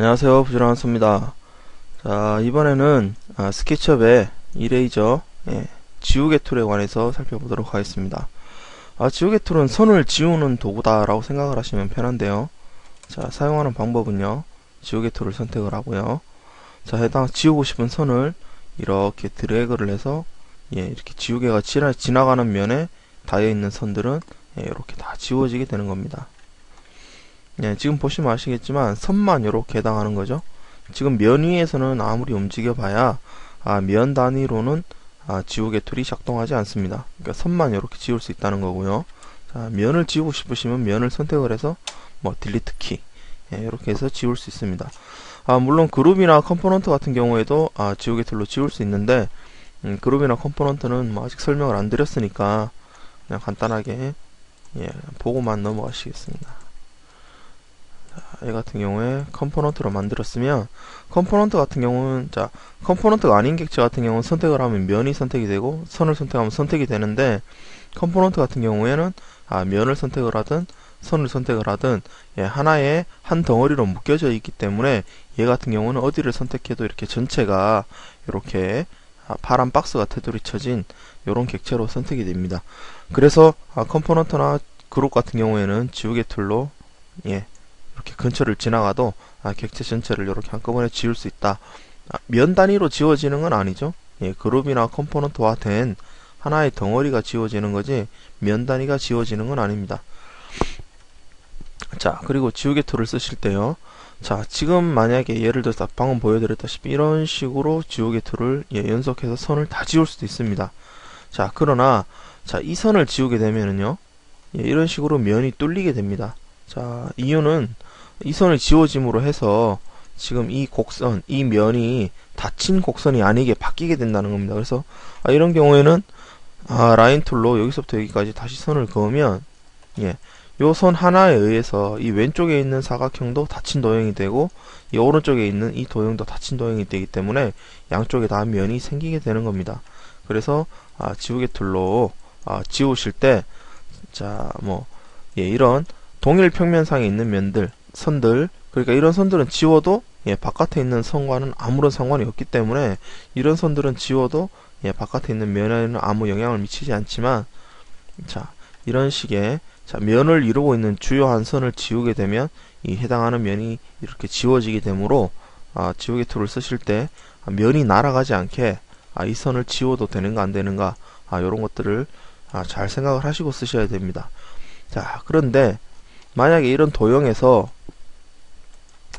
안녕하세요 부지런한소입니다. 자 이번에는 아, 스케치업의 이레이저 예, 지우개 툴에 관해서 살펴보도록 하겠습니다. 아, 지우개 툴은 선을 지우는 도구다 라고 생각을 하시면 편한데요. 자 사용하는 방법은요. 지우개 툴을 선택을 하고요. 자 해당 지우고 싶은 선을 이렇게 드래그를 해서 예, 이렇게 지우개가 지나, 지나가는 면에 닿여 있는 선들은 예, 이렇게 다 지워지게 되는 겁니다 예, 지금 보시면 아시겠지만 선만 이렇게 해당하는 거죠. 지금 면 위에서는 아무리 움직여 봐야 아, 면 단위로는 아, 지우개 툴이 작동하지 않습니다. 그러니까 선만 이렇게 지울 수 있다는 거고요. 자, 면을 지우고 싶으시면 면을 선택을 해서 뭐 딜리트 키 예, 이렇게 해서 지울 수 있습니다. 아, 물론 그룹이나 컴포넌트 같은 경우에도 아, 지우개 툴로 지울 수 있는데 음, 그룹이나 컴포넌트는 뭐 아직 설명을 안 드렸으니까 그냥 간단하게 예, 보고만 넘어가시겠습니다. 얘 같은 경우에 컴포넌트로 만들었으면 컴포넌트 같은 경우는 자 컴포넌트가 아닌 객체 같은 경우는 선택을 하면 면이 선택이 되고 선을 선택하면 선택이 되는데 컴포넌트 같은 경우에는 아 면을 선택을 하든 선을 선택을 하든 예, 하나의 한 덩어리로 묶여져 있기 때문에 얘 같은 경우는 어디를 선택해도 이렇게 전체가 이렇게 아, 파란 박스가 테두리 쳐진 이런 객체로 선택이 됩니다. 그래서 아, 컴포넌트나 그룹 같은 경우에는 지우개 툴로 예, 이렇게 근처를 지나가도 아, 객체 전체를 이렇게 한꺼번에 지울 수 있다. 아, 면 단위로 지워지는 건 아니죠. 예, 그룹이나 컴포넌트와 된 하나의 덩어리가 지워지는 거지 면 단위가 지워지는 건 아닙니다. 자, 그리고 지우개 툴을 쓰실 때요. 자, 지금 만약에 예를 들어서 방금 보여드렸다시피 이런 식으로 지우개 툴을 예, 연속해서 선을 다 지울 수도 있습니다. 자, 그러나 자, 이 선을 지우게 되면은요. 예, 이런 식으로 면이 뚫리게 됩니다. 자, 이유는 이 선을 지워짐으로 해서 지금 이 곡선, 이 면이 닫힌 곡선이 아니게 바뀌게 된다는 겁니다. 그래서 아, 이런 경우에는 아, 라인 툴로 여기서부터 여기까지 다시 선을 그으면 예, 요 선 하나에 의해서 이 왼쪽에 있는 사각형도 닫힌 도형이 되고 이 오른쪽에 있는 이 도형도 닫힌 도형이 되기 때문에 양쪽에 다 면이 생기게 되는 겁니다. 그래서 아, 지우개 툴로 아, 지우실 때 자, 뭐 예, 이런 동일 평면상에 있는 면들 선들 그러니까 이런 선들은 지워도 예, 바깥에 있는 선과는 아무런 상관이 없기 때문에 이런 선들은 지워도 예, 바깥에 있는 면에는 아무 영향을 미치지 않지만 자 이런 식의 자, 면을 이루고 있는 주요한 선을 지우게 되면 이 해당하는 면이 이렇게 지워지게 되므로 아, 지우개 툴을 쓰실 때 아, 면이 날아가지 않게 아, 이 선을 지워도 되는가 안 되는가 아, 이런 것들을 아, 잘 생각을 하시고 쓰셔야 됩니다. 자 그런데 만약에 이런 도형에서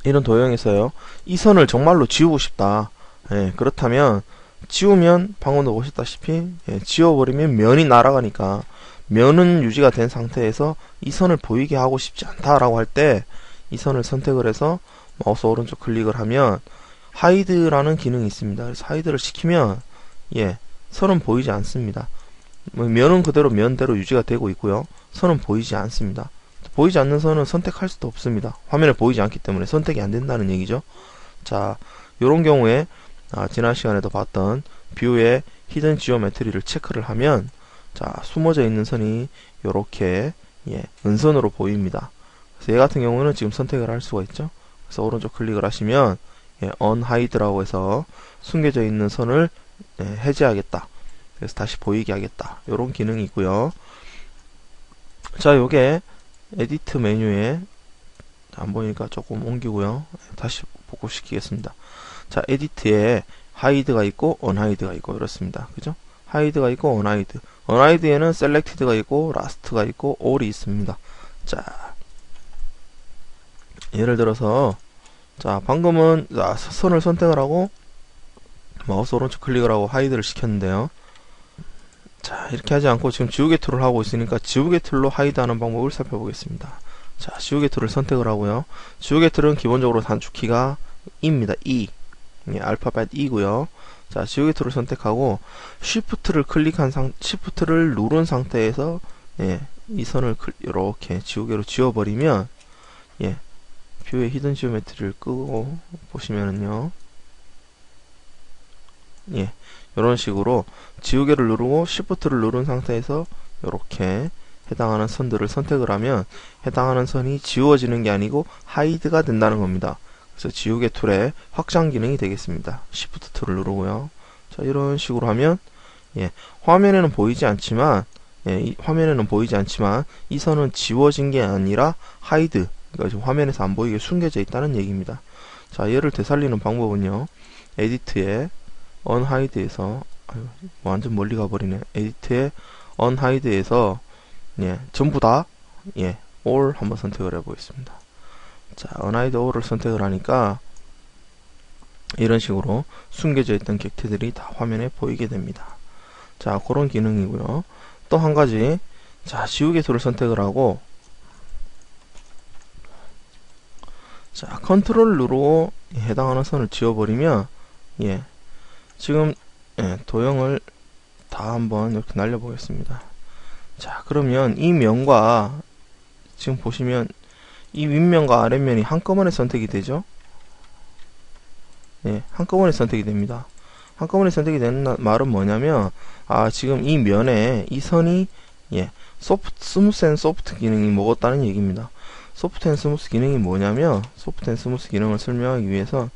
이런 도형에서요 이 선을 정말로 지우고 싶다 예, 그렇다면 지우면 방금도 보셨다시피 예, 지워버리면 면이 날아가니까 면은 유지가 된 상태에서 이 선을 보이게 하고 싶지 않다라고 할 때 이 선을 선택을 해서 마우스 오른쪽 클릭을 하면 하이드라는 기능이 있습니다. 그래서 하이드를 시키면 예 선은 보이지 않습니다. 뭐 면은 그대로 면대로 유지가 되고 있고요. 선은 보이지 않습니다. 보이지 않는 선은 선택할 수도 없습니다. 화면에 보이지 않기 때문에 선택이 안 된다는 얘기죠. 자, 이런 경우에 아, 지난 시간에도 봤던 뷰의 히든 지오메트리를 체크를 하면 자, 숨어져 있는 선이 이렇게 예, 은선으로 보입니다. 그래서 얘 같은 경우는 지금 선택을 할 수가 있죠. 그래서 오른쪽 클릭을 하시면 예, unhide라고 해서 숨겨져 있는 선을 예, 해제하겠다. 그래서 다시 보이게 하겠다. 이런 기능이 있고요. 자, 요게 에디트 메뉴에 안 보이니까 조금 옮기고요. 다시 복구시키겠습니다. 자, 에디트에 하이드가 있고 언하이드가 있고 이렇습니다. 그죠? 하이드가 있고 언하이드. 언하이드에는 셀렉티드가 있고 라스트가 있고 올이 있습니다. 자, 예를 들어서 자, 방금은 자, 선을 선택을 하고 마우스 오른쪽 클릭을 하고 하이드를 시켰는데요. 자 이렇게 하지 않고 지금 지우개 툴을 하고 있으니까 지우개 툴로 하이드 하는 방법을 살펴보겠습니다. 자 지우개 툴을 선택을 하고요. 지우개 툴은 기본적으로 단축키가 E입니다. E. 예, 알파벳 E고요. 자 지우개 툴을 선택하고 Shift를 클릭한 상 Shift를 누른 상태에서 예, 이 선을 이렇게 지우개로 지워버리면 예, 뷰의 히든 지오메트리를 끄고 보시면은요 예, 이런 식으로 지우개를 누르고 Shift를 누른 상태에서 이렇게 해당하는 선들을 선택을 하면 해당하는 선이 지워지는 게 아니고 하이드가 된다는 겁니다. 그래서 지우개 툴의 확장 기능이 되겠습니다. Shift 툴을 누르고요. 자, 이런 식으로 하면 예, 화면에는 보이지 않지만 예, 이 화면에는 보이지 않지만 이 선은 지워진 게 아니라 하이드 그러니까 지금 화면에서 안 보이게 숨겨져 있다는 얘기입니다. 자, 얘를 되살리는 방법은요. 에디트에 언하이드에서 완전 멀리 가버리네. 에디트에 언하이드에서 예, 전부 다 예, all 한번 선택을 해보겠습니다. 자, 언하이드 all을 선택을 하니까 이런 식으로 숨겨져 있던 객체들이 다 화면에 보이게 됩니다. 자, 그런 기능이고요. 또 한 가지, 자, 지우개 툴을 선택을 하고, 자, 컨트롤 누르고 해당하는 선을 지워버리면, 예, 지금, 예, 도형을 다 한번 이렇게 날려보겠습니다. 자, 그러면 이 면과, 지금 보시면, 이 윗면과 아랫면이 한꺼번에 선택이 되죠? 예, 한꺼번에 선택이 됩니다. 한꺼번에 선택이 되는 말은 뭐냐면 아 지금 이 면에 이 선이 예 소프트 스무스 앤 소프트 기능이 먹었다는 얘기입니다. 소프트 앤 스무스 기능이 뭐냐면 소프트 앤 스무스 기능을 설명하기 위해서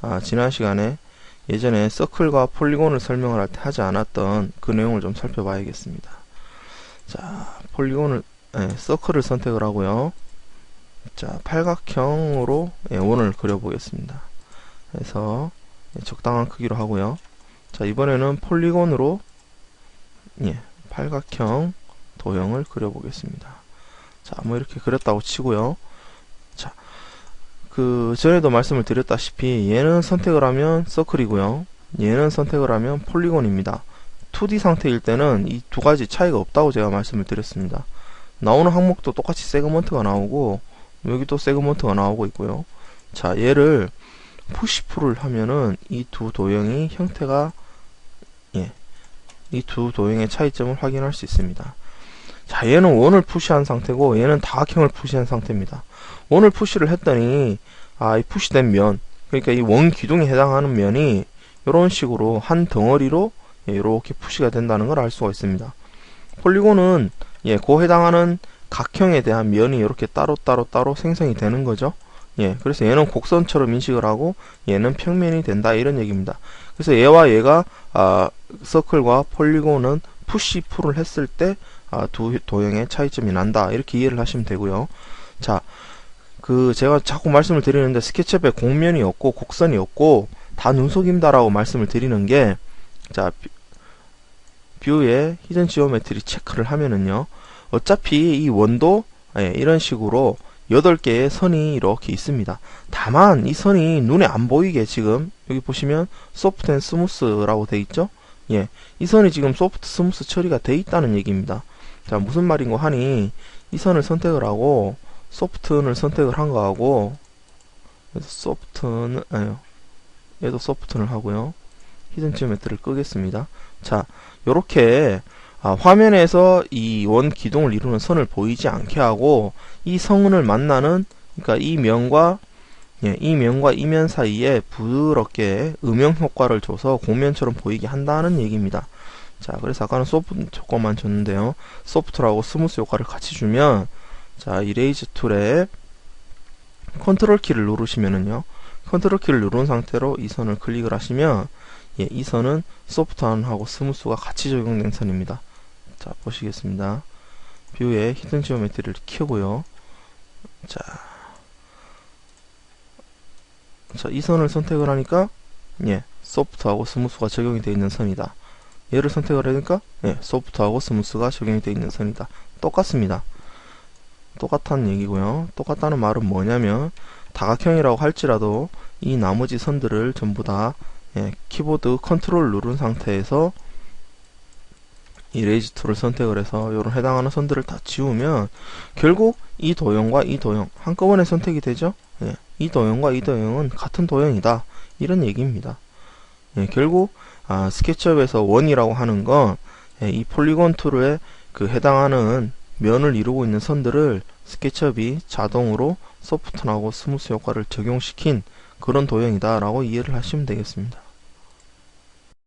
아 지난 시간에 예전에 서클과 폴리곤을 설명을 할 때 하지 않았던 그 내용을 좀 살펴봐야겠습니다. 자 폴리곤을 예, 서클을 선택을 하고요. 자 팔각형으로 예, 원을 그려보겠습니다. 그래서 예, 적당한 크기로 하고요. 자 이번에는 폴리곤으로 예, 팔각형 도형을 그려보겠습니다. 자, 뭐 이렇게 그렸다고 치고요. 자, 그 전에도 말씀을 드렸다시피 얘는 선택을 하면 서클이고요. 얘는 선택을 하면 폴리곤입니다. 2D 상태일 때는 이 두 가지 차이가 없다고 제가 말씀을 드렸습니다. 나오는 항목도 똑같이 세그먼트가 나오고 여기도 세그먼트가 나오고 있고요. 자, 얘를 푸시풀을 하면은 이 두 도형이 형태가 예, 이 두 도형의 차이점을 확인할 수 있습니다. 자, 얘는 원을 푸시한 상태고 얘는 다각형을 푸시한 상태입니다. 원을 푸시를 했더니 아, 이 푸시된 면, 그러니까 이 원 기둥에 해당하는 면이 이런 식으로 한 덩어리로 예, 이렇게 푸시가 된다는 걸 알 수가 있습니다. 폴리곤은 예, 그 해당하는 각형에 대한 면이 이렇게 따로 따로 따로 생성이 되는 거죠. 예, 그래서 얘는 곡선처럼 인식을 하고 얘는 평면이 된다 이런 얘기입니다. 그래서 얘와 얘가 아, 서클과 폴리곤은 푸시 풀을 했을 때 아, 두 도형의 차이점이 난다 이렇게 이해를 하시면 되고요. 자, 그 제가 자꾸 말씀을 드리는데 스케치업에 곡면이 없고 곡선이 없고 다 눈속임다 라고 말씀을 드리는 게 자, 뷰에 히든 지오메트리 체크를 하면은요. 어차피 이 원도 예, 이런 식으로 8개의 선이 이렇게 있습니다. 다만 이 선이 눈에 안 보이게 지금 여기 보시면 소프트 앤 스무스라고 돼 있죠? 예. 이 선이 지금 소프트 스무스 처리가 돼 있다는 얘기입니다. 자, 무슨 말인고 하니 이 선을 선택을 하고 소프트는 선택을 한 거하고 그래서 소프트는 아니요. 얘도 소프트를 하고요. 히든 지오메트를 끄겠습니다. 자, 요렇게 아, 화면에서 이 원 기둥을 이루는 선을 보이지 않게 하고 이 성운을 만나는 그러니까 이 면과 예, 이 면과 이 면 사이에 부드럽게 음영 효과를 줘서 공면처럼 보이게 한다는 얘기입니다. 자, 그래서 아까는 소프트 효과만 줬는데요. 소프트라고 스무스 효과를 같이 주면 자, 이레이즈 툴에 컨트롤 키를 누르시면은요. 컨트롤 키를 누른 상태로 이 선을 클릭을 하시면 예, 이 선은 소프트하고 스무스가 같이 적용된 선입니다. 자, 보시겠습니다. 뷰에 히든 지오메트리를 키우고요. 자, 자, 이 선을 선택을 하니까 예, 소프트하고 스무스가 적용이 되어 있는 선이다. 얘를 선택을 하니까 예, 소프트하고 스무스가 적용이 되어 있는 선이다. 똑같습니다. 똑같다는 얘기고요. 똑같다는 말은 뭐냐면 다각형이라고 할지라도 이 나머지 선들을 전부 다 예, 키보드 컨트롤 누른 상태에서 이레이즈 툴을 선택을 해서 이런 해당하는 선들을 다 지우면 결국 이 도형과 이 도형 한꺼번에 선택이 되죠. 예, 이 도형과 이 도형은 같은 도형이다. 이런 얘기입니다. 예, 결국 아, 스케치업에서 원이라고 하는 건이 예, 폴리곤 툴에 그 해당하는 면을 이루고 있는 선들을 스케치업이 자동으로 소프트하고 스무스 효과를 적용시킨 그런 도형이다 라고 이해를 하시면 되겠습니다.